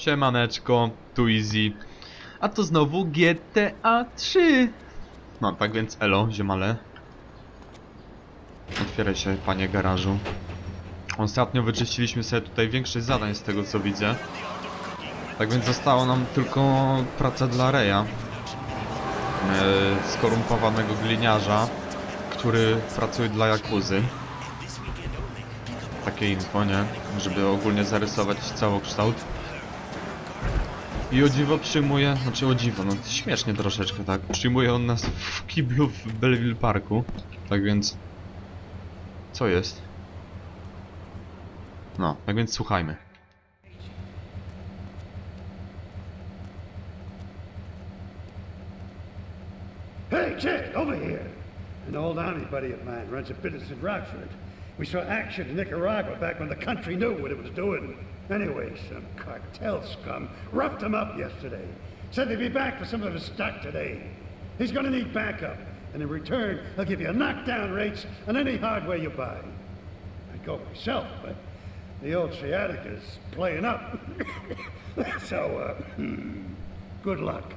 Siemaneczko, tu Easy. A to znowu GTA 3. No tak więc elo, ziomale. Otwieraj się, panie garażu. Ostatnio wyczyściliśmy sobie tutaj większość zadań z tego co widzę. Tak więc została nam tylko praca dla Reja. E, skorumpowanego gliniarza, który pracuje dla Jakuzy. Takie info, nie? Żeby ogólnie zarysować całokształt. I o dziwo przyjmuje, znaczy o dziwo, no śmiesznie troszeczkę, tak? Przyjmuje on nas w kiblu w Belleville Parku. Tak więc... Co jest? No, tak więc słuchajmy. Hey, Jed, over here. An old army buddy of mine runs a business in Rockford. We saw action in Nicaragua back when the country knew what it was doing. Anyway, some cartel scum roughed him up yesterday. Said they'd be back for some of his stock today. He's gonna need backup, and in return, he'll give you a knockdown rates on any hardware you buy. I'd go myself, but the old sciatica's playing up. so, uh, good luck.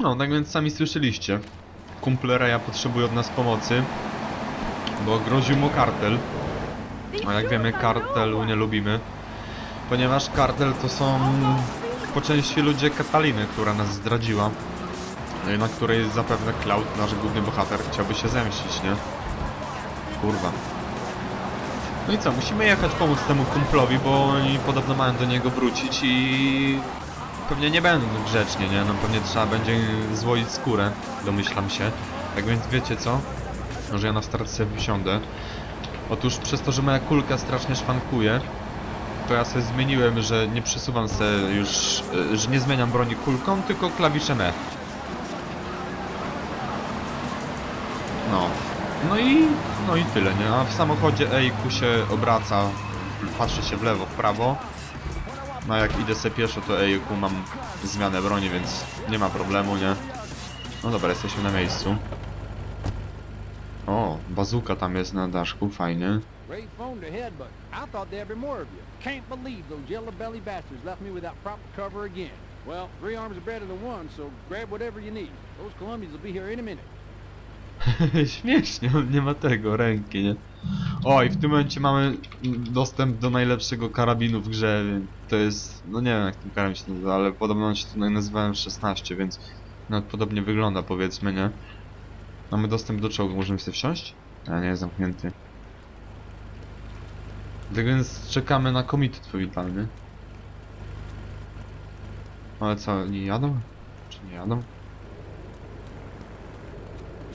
No, tak więc sami słyszeliście. Kumple Reja potrzebuje od nas pomocy, bo groził mu kartel. A jak wiemy, kartelu nie lubimy, ponieważ kartel to są po części ludzie Kataliny, która nas zdradziła, no na której zapewne Cloud, nasz główny bohater, chciałby się zemścić, nie? Kurwa. No i co, musimy jechać pomóc temu kumplowi, bo oni podobno mają do niego wrócić i pewnie nie będą grzecznie, nie? No pewnie trzeba będzie złoić skórę, domyślam się. Tak więc wiecie co? Może ja na start sobie wysiądę. Otóż przez to, że moja kulka strasznie szwankuje, to ja sobie zmieniłem, że nie przesuwam sobie już, y, że nie zmieniam broni kulką, tylko klawiszem E. No. No i, no i tyle, nie? A w samochodzie EIQ się obraca, patrzy się w lewo, w prawo. No jak idę sobie pieszo, to EIQ mam zmianę broni, więc nie ma problemu, nie? No dobra, jesteśmy na miejscu. O, bazuka tam jest na daszku, again. Well, three arms are better than one, so grab whatever you need. Those Colombians will be here any minute. Śmiesznie, on nie ma tego, ręki, nie? O, i w tym momencie mamy dostęp do najlepszego karabinu w grze, więc to jest, no nie wiem jak ten karabin się nazywa, ale podobno się tutaj nazywałem 16, więc nawet podobnie wygląda powiedzmy, nie? Mamy dostęp do czołgu, możemy sobie wsiąść? A nie, jest zamknięty. Tak więc czekamy na komitet powitalny. Ale co, nie jadą? Czy nie jadą?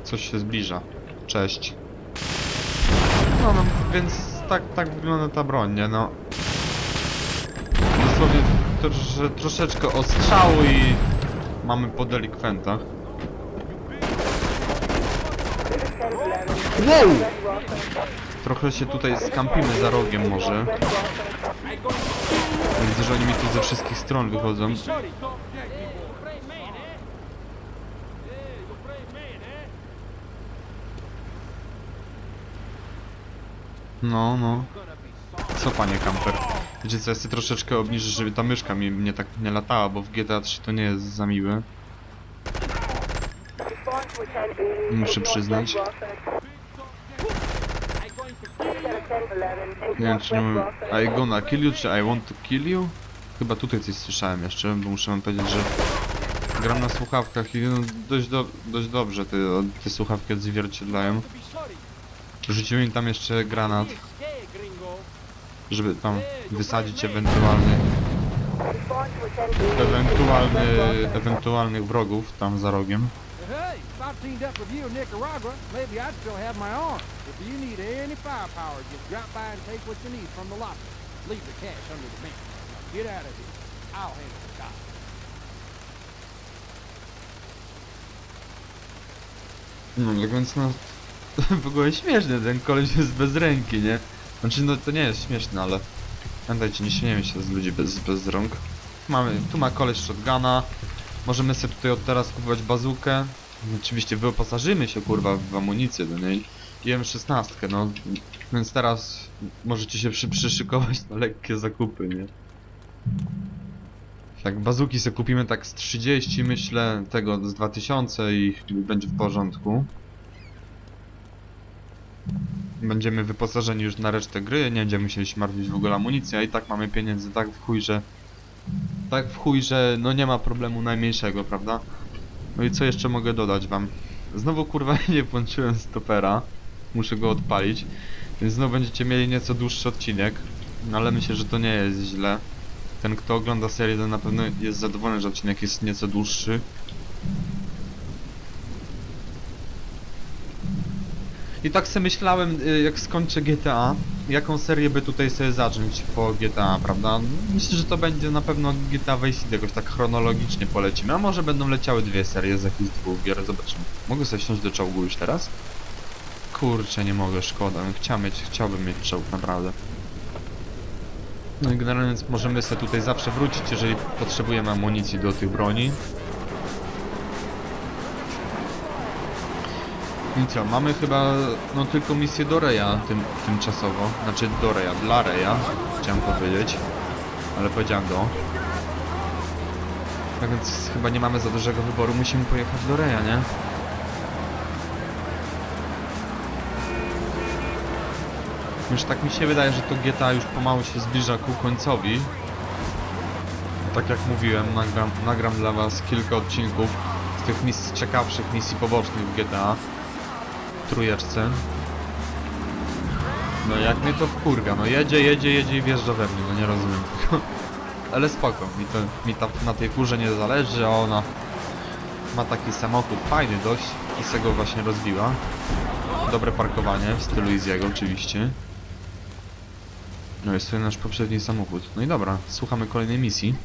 Coś się zbliża. Cześć. No, no więc tak, tak wygląda ta broń, nie no. Dosłownie że troszeczkę ostrzału i mamy po delikwentach. Wow! Trochę się tutaj skampimy za rogiem może. Widzę, że oni mi tu ze wszystkich stron wychodzą. Shorty, go yeah, you brave man, eh? Yeah, you brave man, eh? No, no. Co panie kamper? Wiecie co, ja sobie troszeczkę obniżę, żeby ta myszka mi mnie tak nie latała, bo w GTA 3 to nie jest za miłe. Muszę przyznać. Nie wiem czy nie mówię I gonna kill you, czy I want to kill you? Chyba tutaj coś słyszałem jeszcze, bo muszę wam powiedzieć, że gram na słuchawkach i no, dość, do, dość dobrze te, te słuchawki odzwierciedlają. Rzuciłem im tam jeszcze granat, żeby tam wysadzić ewentualny ewentualny, ewentualnych wrogów tam za rogiem. Hey, if I teamed up with you in Nicaragua, maybe I'd still have my arm. If you need any firepower, just drop by and take what you need from the lobby. Leave the cash under the bench. Now get out of here. I'll handle the cops. No tak więc no w ogóle śmieszny ten koleś jest bez ręki, nie? Znaczy no to nie jest śmieszne, ale pamiętajcie, nie śmiejemy się z ludzi bez, bez rąk. Mamy, tu ma koleś shotguna, możemy sobie tutaj od teraz kupować bazukę. Oczywiście wyoposażymy się kurwa w amunicję do niej. i M16, no. Więc teraz możecie się przy, przyszykować na lekkie zakupy, nie? Jak bazuki sobie kupimy tak z 30, myślę, tego z 2000 i będzie w porządku. Będziemy wyposażeni już na resztę gry, nie będziemy musieli się martwić w ogóle amunicję, a i tak mamy pieniędzy tak w chuj, że... Tak w chuj, że no nie ma problemu najmniejszego, prawda? No i co jeszcze mogę dodać wam? Znowu kurwa nie włączyłem stopera. Muszę go odpalić. Więc znowu będziecie mieli nieco dłuższy odcinek. No ale myślę, że to nie jest źle. Ten kto ogląda serię to na pewno jest zadowolony, że odcinek jest nieco dłuższy. I tak sobie myślałem, y, jak skończę GTA, jaką serię by tutaj sobie zacząć po GTA, prawda? Myślę, że to będzie na pewno GTA Vice City, jakoś tak chronologicznie polecimy, a może będą leciały dwie serie z jakichś dwóch gier, zobaczymy. Mogę sobie wsiąść do czołgu już teraz? Kurczę, nie mogę, szkoda, chciałbym mieć, chciałbym mieć czołg, naprawdę. No i generalnie możemy sobie tutaj zawsze wrócić, jeżeli potrzebujemy amunicji do tych broni. Co, mamy chyba no tylko misję do Reja tym, tymczasowo. Znaczy do Reja, dla Reja, chciałem powiedzieć. Ale powiedziałem do. Tak więc chyba nie mamy za dużego wyboru, musimy pojechać do Reja, nie? Już tak mi się wydaje, że to GTA już pomału się zbliża ku końcowi. Tak jak mówiłem, nagram, nagram dla was kilka odcinków z tych misji, ciekawszych misji pobocznych w GTA trójeczce. No jak mnie to wkurga, no jedzie, jedzie, jedzie i wjeżdża we mnie, no nie rozumiem. Ale spoko, mi to mi ta, na tej furze nie zależy, a ona ma taki samochód fajny dość i se go właśnie rozbiła. Dobre parkowanie w stylu Easy'ego oczywiście. No jest to nasz poprzedni samochód. No i dobra, słuchamy kolejnej misji.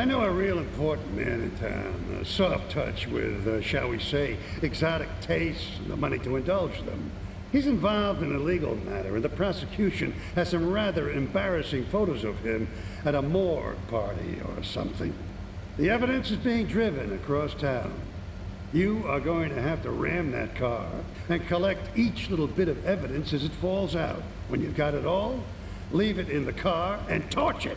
I know a real important man in town, a soft touch with, uh, shall we say, exotic tastes and the money to indulge them. He's involved in a legal matter, and the prosecution has some rather embarrassing photos of him at a morgue party or something. The evidence is being driven across town. You are going to have to ram that car and collect each little bit of evidence as it falls out. When you've got it all, leave it in the car and torch it.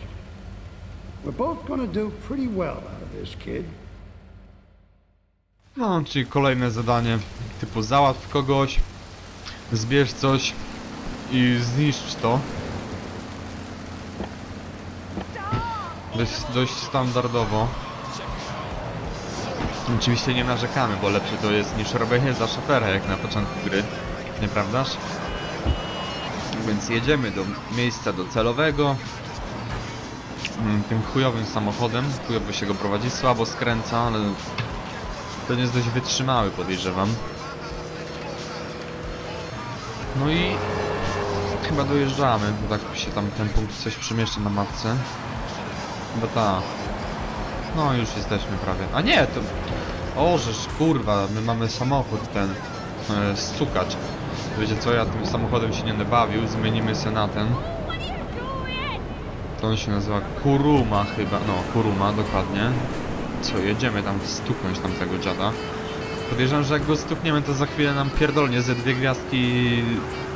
No, czyli kolejne zadanie typu załatw kogoś, zbierz coś i zniszcz to. Dość, dość standardowo. Oczywiście nie narzekamy, bo lepsze to jest niż robienie za szofera jak na początku gry, nieprawdaż? Więc jedziemy do miejsca docelowego. Mm, Tym chujowym samochodem, chujowo się go prowadzi, słabo skręca, ale ten jest dość wytrzymały, podejrzewam. No i chyba dojeżdżamy, bo tak się tam ten punkt coś przemieszcza na mapce. Chyba ta. No już jesteśmy prawie. A nie, to... O, żeż kurwa, my mamy samochód ten. E, stukacz. Wiecie co, ja tym samochodem się nie bawił, zmienimy se na ten. To on się nazywa Kuruma chyba, no Kuruma dokładnie. Co, jedziemy tam stuknąć tamtego dziada. Podejrzewam, że jak go stukniemy, to za chwilę nam pierdolnie ze dwie gwiazdki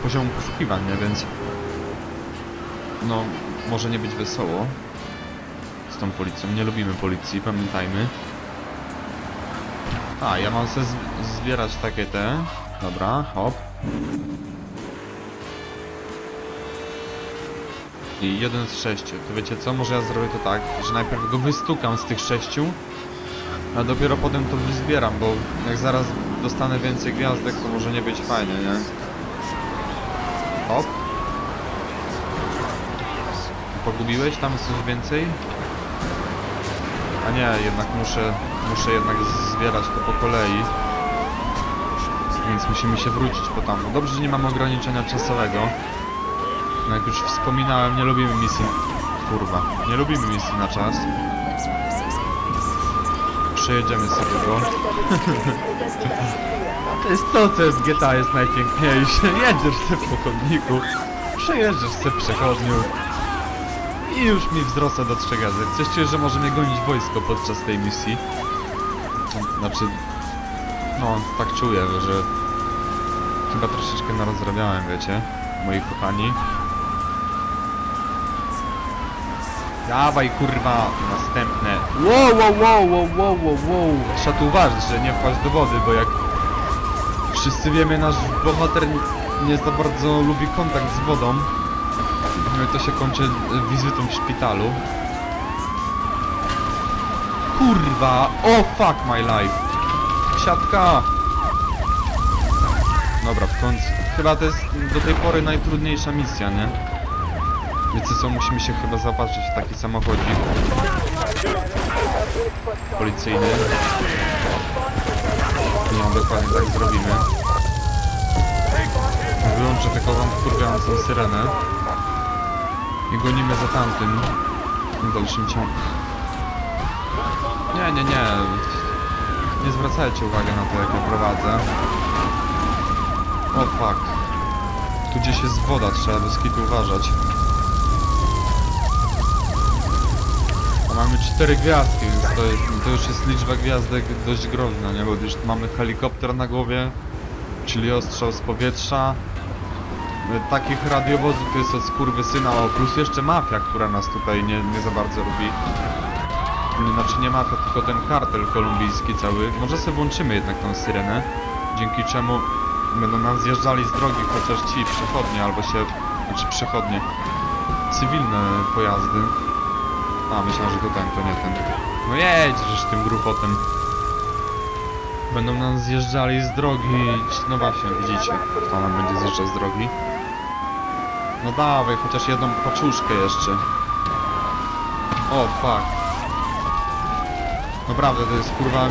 poziomu poszukiwań, nie? Więc... No, może nie być wesoło. Z tą policją. Nie lubimy policji, pamiętajmy. A, ja mam sobie zbierać takie te. Dobra, hop. I jeden z sześciu. To wiecie co? Może ja zrobię to tak, że najpierw go wystukam z tych sześciu, a dopiero potem to wyzbieram, bo jak zaraz dostanę więcej gwiazdek, to może nie być fajnie, nie? Hop. Pogubiłeś tam coś więcej? A nie, jednak muszę, muszę jednak zbierać to po kolei. Więc musimy się wrócić po tam. Dobrze, że nie mamy ograniczenia czasowego. No jak już wspominałem, nie lubimy misji... Kurwa, nie lubimy misji na czas. Przejedziemy sobie go. To jest to, co jest GTA jest najpiękniejsze. Jedziesz sobie po chodniku, przejeżdżasz se przechodniu i już mi wzrosła do trzech razy. Coś czuję, że może mnie gonić wojsko podczas tej misji. Znaczy, no tak czuję, że chyba troszeczkę narozrabiałem, wiecie, moi kochani. Dawaj kurwa, następne. Wow, wow, wow, wow, wow, wow, wow. Trzeba tu uważać, że nie wpaść do wody, bo jak wszyscy wiemy, nasz bohater nie za bardzo lubi kontakt z wodą. No i to się kończy wizytą w szpitalu. Kurwa! O fuck my life! Siatka! Dobra, w końcu. Chyba to jest do tej pory najtrudniejsza misja, nie? Wiecie co, musimy się chyba zaopatrzyć w taki samochodzik policyjny. No, dokładnie tak zrobimy. Wyłączę tylko wam wkurwiającą syrenę. I gonimy za tamtym w dalszym ciągu. Nie, nie, nie. Nie zwracajcie uwagi na to, jak ja prowadzę. O fuck. Tu gdzieś jest woda, trzeba bez kitu uważać. Mamy cztery gwiazdki, więc to, jest, to już jest liczba gwiazdek dość groźna, nie? Bo już mamy helikopter na głowie, czyli ostrzał z powietrza. E, Takich radiowozów jest od skurwysyna, o plus jeszcze mafia, która nas tutaj nie, nie za bardzo lubi. Znaczy nie mafia, tylko ten kartel kolumbijski cały. Może sobie włączymy jednak tą syrenę, dzięki czemu będą nam zjeżdżali z drogi chociaż ci przechodnie, albo się... Znaczy przechodnie. Cywilne pojazdy. A, myślałem, że to ten, to nie ten. No jedź, żeż tym grupotem. Będą nam zjeżdżali z drogi. No właśnie, widzicie, kto nam będzie zjeżdżał z drogi. No dawaj, chociaż jedną paczuszkę jeszcze. O, fuck. Naprawdę, to jest kurwa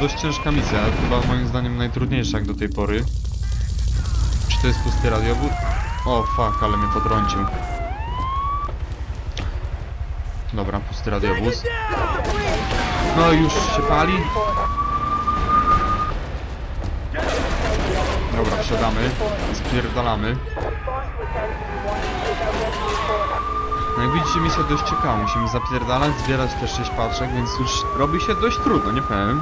dość ciężka misja, chyba moim zdaniem najtrudniejsza jak do tej pory. Czy to jest pusty radiowód? O fuck, ale mnie potrącił. Dobra, pusty radiowóz. No już się pali. Dobra, wsiadamy. Spierdalamy. No jak widzicie misja dość ciekawa, musimy zapierdalać, zbierać te 6 paczek, więc już robi się dość trudno, nie powiem.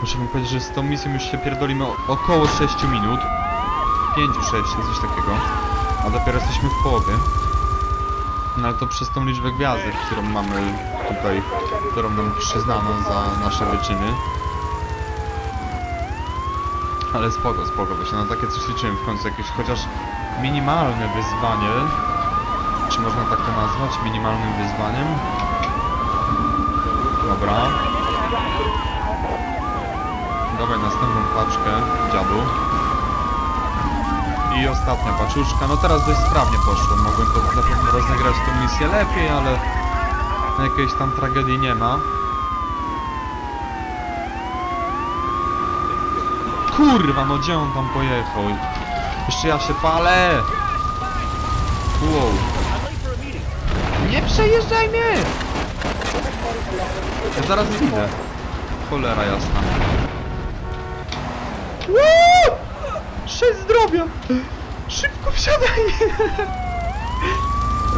Muszę wam powiedzieć, że z tą misją już się pierdolimy około 6 minut. 5-6, coś takiego. A dopiero jesteśmy w połowie. No ale to przez tą liczbę gwiazdek, którą mamy tutaj, którą nam przyznano za nasze wyczyny. Ale spoko, spoko, się na takie coś liczyłem w końcu jakieś chociaż minimalne wyzwanie. Czy można tak to nazwać? Minimalnym wyzwaniem? Dobra. Dawaj następną paczkę, dziadu. I ostatnia paczuszka. No teraz dość sprawnie poszło. Mogłem to na pewno rozegrać tą misję lepiej, ale jakiejś tam tragedii nie ma. Kurwa, no gdzie on tam pojechał? Jeszcze ja się palę! Wow. Nie przejeżdżaj mnie! Ja zaraz idę. Cholera jasna. Woo! Sześć zdrowia! Szybko wsiadaj!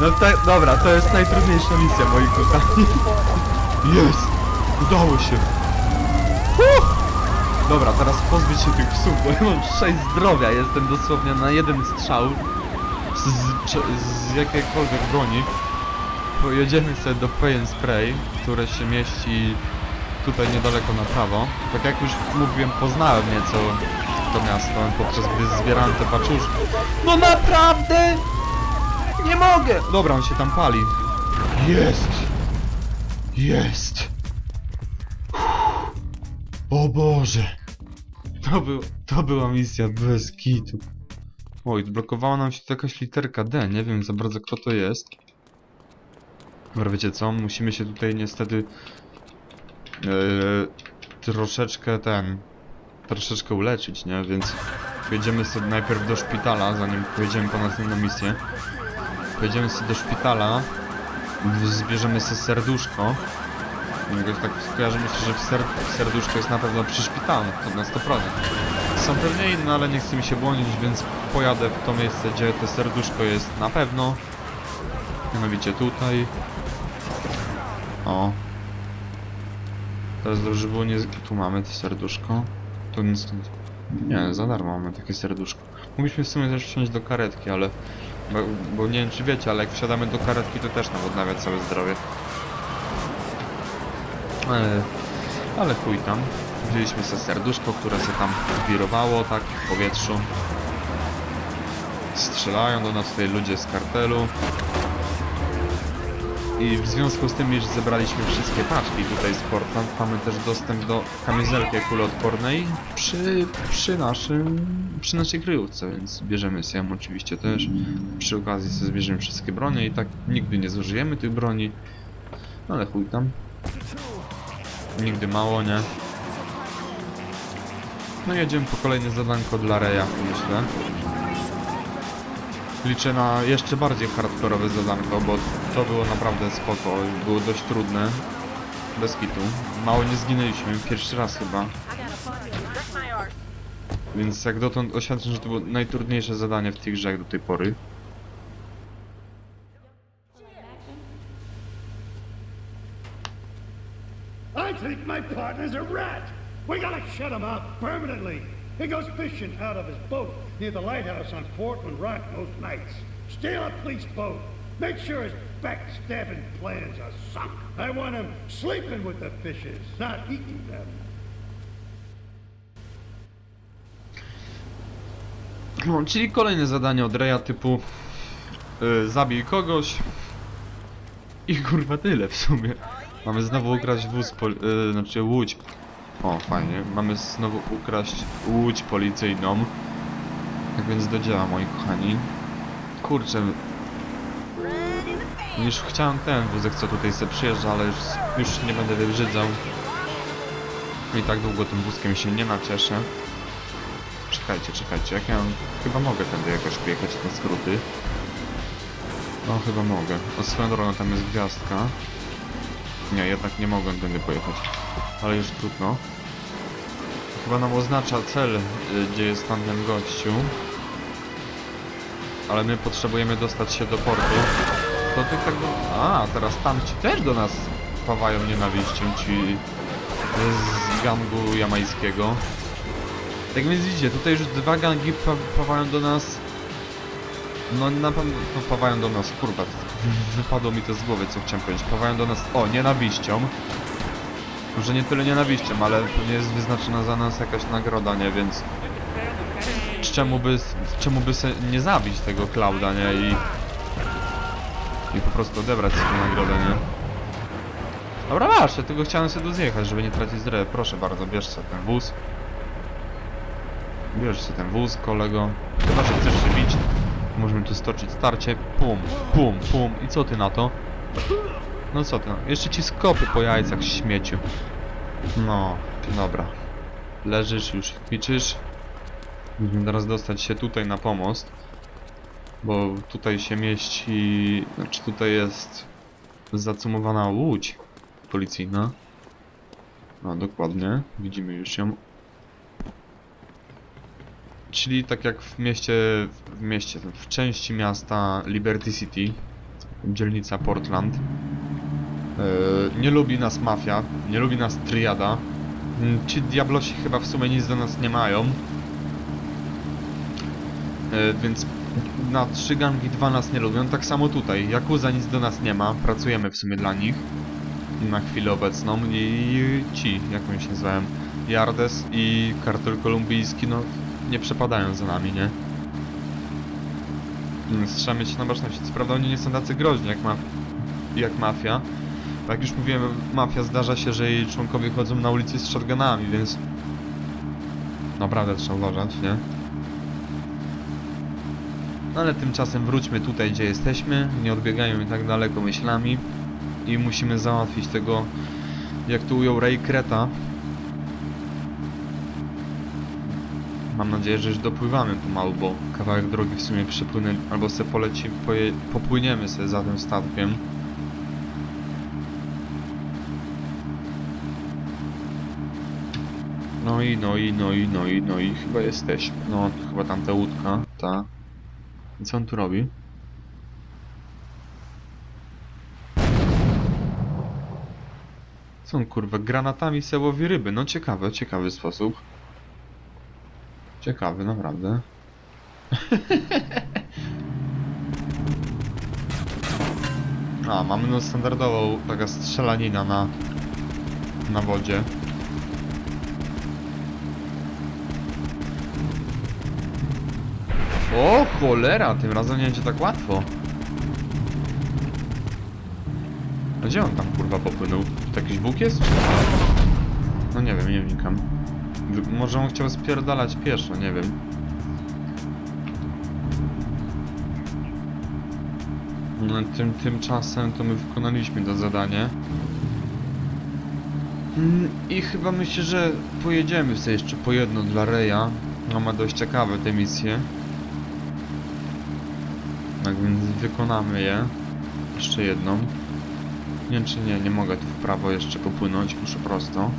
No tak, dobra, to jest najtrudniejsza misja, moi kochani. Jest! Udało się! Uh! Dobra, teraz pozbyć się tych psów, bo ja mam 6 zdrowia, jestem dosłownie na jeden strzał z, z, jakiejkolwiek broni. Pojedziemy sobie do and Spray, które się mieści tutaj niedaleko na prawo. Tak jak już mówiłem, poznałem nieco to miasto, podczas gdy zbierałem te paczuszki. No naprawdę! Nie mogę! Dobra, on się tam pali. Jest! Jest! O Boże! To, był, to była misja bez kitu. Oj, odblokowała nam się tu jakaś literka D, nie wiem za bardzo kto to jest. Dobra, wiecie co, musimy się tutaj niestety yy, troszeczkę ten, troszeczkę uleczyć, nie, więc pojedziemy sobie najpierw do szpitala, zanim pojedziemy po następną misję. Pojedziemy sobie do szpitala, zbierzemy sobie serduszko. Jakoś tak skojarzy mi się, że w ser serduszko jest na pewno przy szpitalu, to na 100%. Są pewnie inne, ale nie chcę mi się błądzić, więc pojadę w to miejsce, gdzie to serduszko jest na pewno. Mianowicie tutaj. O. Teraz dobrze było nie... Tu mamy to serduszko. Tu nic... Nie, za darmo mamy takie serduszko. Mogliśmy w sumie też wsiąść do karetki, ale... Bo, bo nie wiem czy wiecie, ale jak wsiadamy do karetki to też nam odnawia całe zdrowie. Ale... Ale chuj tam. Wzięliśmy sobie serduszko, które się tam wirowało tak w powietrzu. Strzelają do nas tutaj ludzie z kartelu. I w związku z tym, iż zebraliśmy wszystkie paczki tutaj z Portland, mamy też dostęp do kamizelki kuloodpornej przy, przy naszym, przy naszej kryjówce, więc bierzemy ją oczywiście też. Przy okazji sobie zbierzemy wszystkie bronie i tak nigdy nie zużyjemy tych broni. Ale chuj tam. Nigdy mało, nie? No jedziemy po kolejne zadanko dla Reja, myślę. Liczę na jeszcze bardziej hardkorowe zadanko, bo to było naprawdę spoko, było dość trudne. Bez kitu. Mało nie zginęliśmy, pierwszy raz chyba. Więc jak dotąd oświadczam, że to było najtrudniejsze zadanie w tej grze do tej pory. I think my partner's a rat. We gotta shut him up permanently. He goes fishing out of his boat near the lighthouse on Portland Rock most nights. Steal a police boat. Make sure his backstabbing plans are sunk. I want him sleeping with the fishes, not eating them. No, czyli kolejne zadanie od Reja typu y, zabij kogoś i kurwa tyle w sumie. Mamy znowu ukraść wóz, pol, y, znaczy łódź. O, fajnie. Mamy znowu ukraść łódź policyjną. Tak więc do dzieła, moi kochani. Kurczę. Już chciałem ten wózek, co tutaj se przyjeżdża, ale już, już nie będę wybrzydzał. I tak długo tym wózkiem się nie nacieszę. Czekajcie, czekajcie, jak ja chyba mogę tędy jakoś pojechać na skróty. No chyba mogę. O swoją drogą tam jest gwiazdka. Nie, jednak nie mogłem tędy pojechać. Ale już trudno. Chyba nam oznacza cel, y, gdzie jest tam ten gościu. Ale my potrzebujemy dostać się do portu. To ty tak. A, teraz tamci też do nas pawają nienawiścią, ci z gangu jamańskiego. Tak więc widzicie, tutaj już dwa gangi pa pawają do nas. No na pewno no, pawają do nas, kurwa, wypadło mi to z głowy, co chciałem powiedzieć. Pawają do nas, o, nienawiścią. Może nie tyle nienawiścią, ale pewnie jest wyznaczona za nas jakaś nagroda, nie, więc... Czemu by, czemu by se nie zabić tego Klauda, nie, i... I po prostu odebrać tę nagrodę, nie? Dobra, masz, ja tylko chciałem sobie tu zjechać, żeby nie tracić zdrowia. Proszę bardzo, bierz sobie ten wóz. Bierz sobie ten wóz, kolego. Chyba, że chcesz się bić. Możemy tu stoczyć starcie. Pum, pum, pum. I co ty na to? No co ty? na- Jeszcze ci skopy po jajcach, śmieciu. No, dobra. Leżysz, już kwiczysz. Musimy teraz dostać się tutaj na pomost. Bo tutaj się mieści... Znaczy tutaj jest... Zacumowana łódź policyjna. No, dokładnie. Widzimy już ją. Czyli tak jak w mieście, w mieście, w części miasta Liberty City, dzielnica Portland. Yy, nie lubi nas mafia, nie lubi nas triada. Mm, Ci diablosi chyba w sumie nic do nas nie mają. Yy, więc na trzy gangi dwa nas nie lubią. Tak samo tutaj. Yakuza nic do nas nie ma. Pracujemy w sumie dla nich. Na chwilę obecną. I ci, jak oni się nazywałem? Jardes i kartel kolumbijski, no nie przepadają za nami, nie? Trzeba mieć na baczności. Co prawda oni nie są tacy groźni jak, ma jak mafia. Bo jak już mówiłem, mafia zdarza się, że jej członkowie chodzą na ulicy z shotgunami, więc... Naprawdę trzeba uważać, nie? No ale tymczasem wróćmy tutaj, gdzie jesteśmy. Nie odbiegajmy tak daleko myślami. I musimy załatwić tego, jak tu ujął Ray Kreta, Mam nadzieję, że już dopływamy pomału, bo kawałek drogi w sumie przepłynę, albo se poleci, poje, popłyniemy sobie za tym statkiem. No i, no i, no i, no i, no i chyba jesteśmy. No, chyba tamta łódka. ta. I co on tu robi? Co on kurwa, granatami se łowi ryby? No ciekawe, ciekawy sposób. Ciekawy, naprawdę. A, mamy no standardową taka strzelanina na, na wodzie. O cholera, tym razem nie będzie tak łatwo. A gdzie on tam kurwa popłynął? To jakiś Bóg jest? No nie wiem, nie wnikam. Może on chciał spierdalać pieszo, nie wiem. No, tym, tymczasem to my wykonaliśmy to zadanie. Mm, I chyba myślę, że pojedziemy sobie jeszcze po jedno dla Reja. No ma dość ciekawe te misje. Tak więc wykonamy je. Jeszcze jedną. Nie czy nie, nie mogę tu w prawo jeszcze popłynąć, muszę prosto.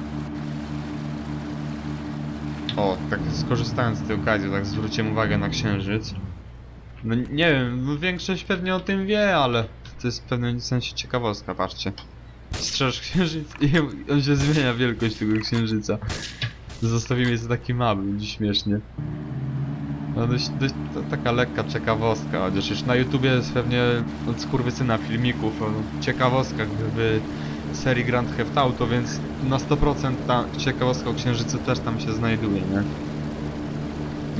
O, tak skorzystając z tej okazji, tak zwróciłem uwagę na księżyc. No nie wiem, no większość pewnie o tym wie, ale to jest w pewnym sensie ciekawostka, patrzcie. Strzeż księżyc i on się zmienia wielkość tego księżyca. Zostawimy sobie taki mały, będzie śmiesznie. No dość, dość taka lekka ciekawostka, chociaż już na YouTubie jest pewnie od skurwysyna filmików o ciekawostkach w, serii Grand Theft Auto, więc na 100% ta ciekawostka o księżycu też tam się znajduje, nie?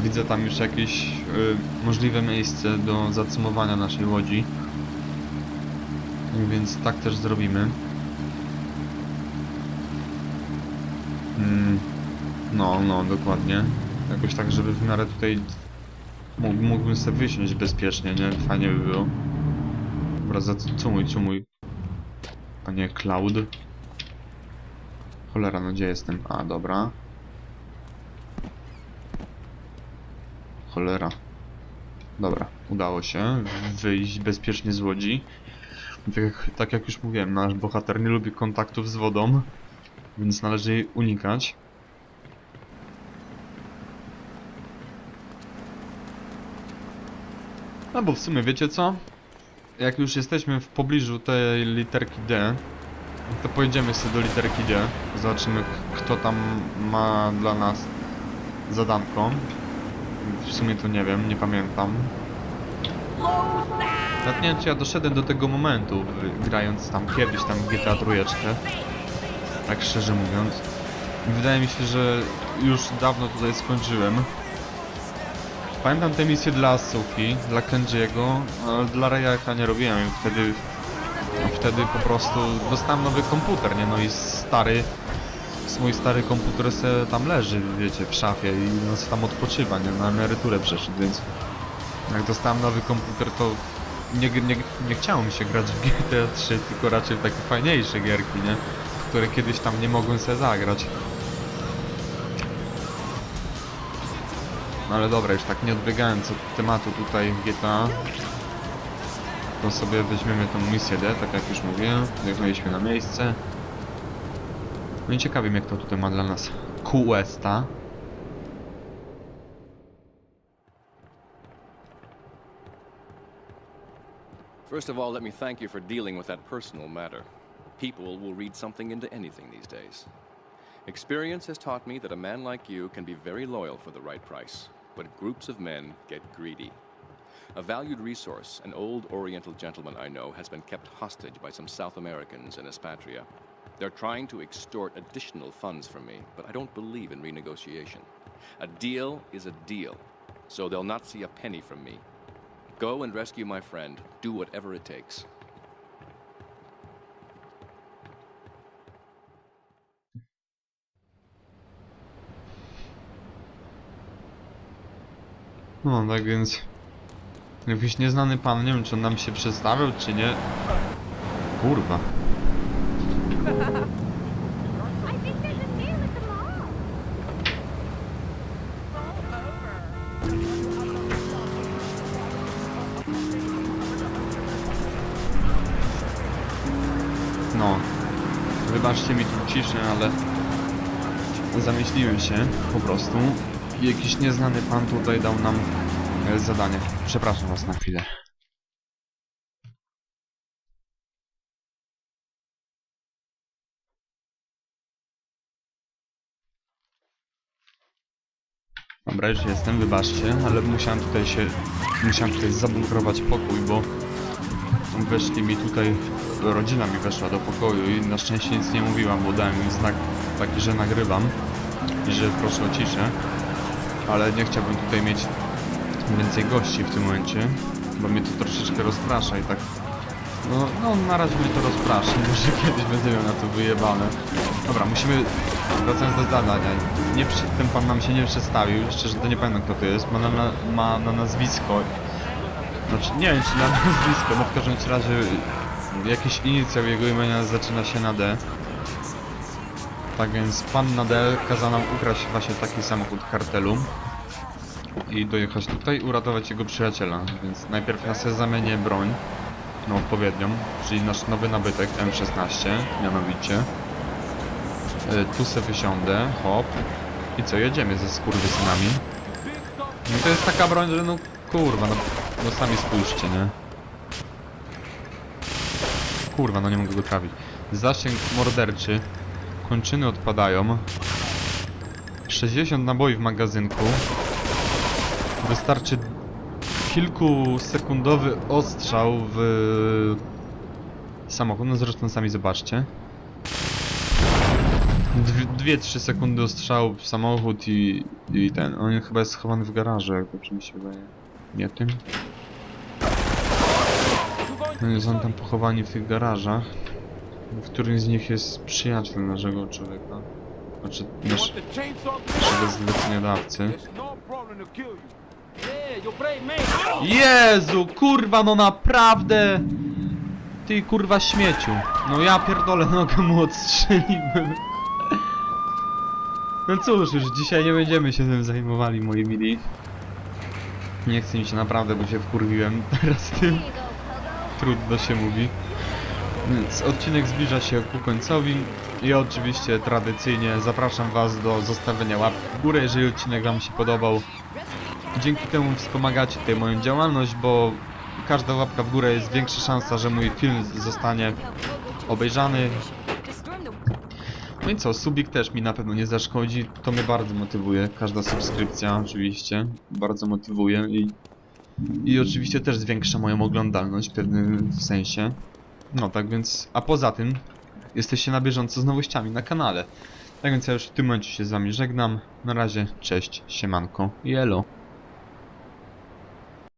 Widzę tam już jakieś y, możliwe miejsce do zacumowania naszej łodzi. Więc tak też zrobimy. Mm, no, no, dokładnie. Jakoś tak, żeby w miarę tutaj mógłbym sobie wysiąść bezpiecznie, nie? Fajnie by było. Dobra, zacumuj, cumuj. A nie Cloud. Cholera, no gdzie jestem? A, dobra. Cholera. Dobra, udało się wyjść bezpiecznie z łodzi. Tak tak jak już mówiłem, nasz bohater nie lubi kontaktów z wodą, więc należy jej unikać. No bo w sumie wiecie co? Jak już jesteśmy w pobliżu tej literki D, to pojedziemy sobie do literki D. Zobaczymy kto tam ma dla nas zadanko. W sumie to nie wiem, nie pamiętam. Czy ja doszedłem do tego momentu, grając tam kiedyś tam GTA trójeczkę. Tak szczerze mówiąc. Wydaje mi się, że już dawno tutaj skończyłem. Pamiętam te misje dla Asuki, dla Kenjiego, ale dla Rayaka nie robiłem wtedy... wtedy po prostu dostałem nowy komputer, nie? No i stary... Mój stary komputer se tam leży, wiecie, w szafie i no se tam odpoczywa, nie? Na emeryturę przeszedł, więc... Jak dostałem nowy komputer, to nie, nie, nie chciało mi się grać w GTA 3, tylko raczej w takie fajniejsze gierki, nie? Które kiedyś tam nie mogłem sobie zagrać. Ale dobra, już tak nie odbiegając od tematu tutaj GTA, to sobie weźmiemy tą misję D, tak jak już mówiłem, wjechaliśmy na miejsce. No i ciekawi mnie kto tutaj ma dla nas Questa. First of all, let me thank you for dealing with that personal matter. People will read something into anything these days. Experience has taught me that a man like you can be very loyal for the right price, but groups of men get greedy. A valued resource, an old Oriental gentleman I know, has been kept hostage by some South Americans in Espatria. They're trying to extort additional funds from me, but I don't believe in renegotiation. A deal is a deal, so they'll not see a penny from me. Go and rescue my friend. Do whatever it takes. No tak więc... Jakiś nieznany pan, nie wiem czy on nam się przedstawił, czy nie. Kurwa. No. Wybaczcie mi tu ciszę, ale... Zamyśliłem się, po prostu. Jakiś nieznany pan tutaj dał nam e, zadanie. Przepraszam was na chwilę. Dobra, już jestem, wybaczcie, ale musiałem tutaj się... Musiałem tutaj zabunkrować pokój, bo weszli mi tutaj... Rodzina mi weszła do pokoju i na szczęście nic nie mówiłam, bo dałem im znak taki, że nagrywam i że proszę o ciszę. Ale nie chciałbym tutaj mieć więcej gości w tym momencie, bo mnie to troszeczkę rozprasza i tak... No, no na razie mnie to rozprasza, może kiedyś będę miał na to wyjebane. Dobra, musimy... Wracając do zadania. Nie, ten pan nam się nie przedstawił, szczerze to nie pamiętam kto to jest, ma na, ma na nazwisko... Znaczy, nie wiem czy na nazwisko, no w każdym razie jakiś inicjał jego imienia zaczyna się na D. Tak więc pan na D kazał nam ukraść właśnie taki samochód kartelu i dojechać tutaj, uratować jego przyjaciela. Więc najpierw ja sobie zamienię broń na odpowiednią, czyli nasz nowy nabytek M16, mianowicie. Y, Tu se wysiądę, hop. I co, jedziemy ze skurwysynami. No to jest taka broń, że no kurwa, no, no sami spójrzcie, nie? Kurwa, no nie mogę go trafić. Zasięg morderczy. Kończyny odpadają. 60 naboi w magazynku. Wystarczy kilkusekundowy ostrzał w samochód. No zresztą sami zobaczcie. 2-3 sekundy ostrzału w samochód i, i ten. On chyba jest schowany w garażu, jak dobrze mi się wydaje. Nie tym. No jest on tam pochowani w tych garażach. W którym z nich jest przyjaciel naszego człowieka. Znaczy nasz, naszego zleceniodawcy. No. Jezu, kurwa, no naprawdę! Ty kurwa śmieciu. No ja pierdolę nogę mu odstrzeliłem. No cóż, już dzisiaj nie będziemy się tym zajmowali, moi mili. Nie chcę mi się naprawdę, bo się wkurwiłem teraz tym. Trudno się mówi. Więc odcinek zbliża się ku końcowi. I oczywiście tradycyjnie zapraszam Was do zostawienia łap w górę, jeżeli odcinek Wam się podobał. Dzięki temu wspomagacie tutaj moją działalność, bo każda łapka w górę jest większa szansa, że mój film zostanie obejrzany. No i co, subik też mi na pewno nie zaszkodzi, to mnie bardzo motywuje, każda subskrypcja oczywiście, bardzo motywuje i, i oczywiście też zwiększa moją oglądalność w pewnym sensie. No tak więc, a poza tym jesteście na bieżąco z nowościami na kanale. Tak więc ja już w tym momencie się z wami żegnam, na razie, cześć, siemanko i.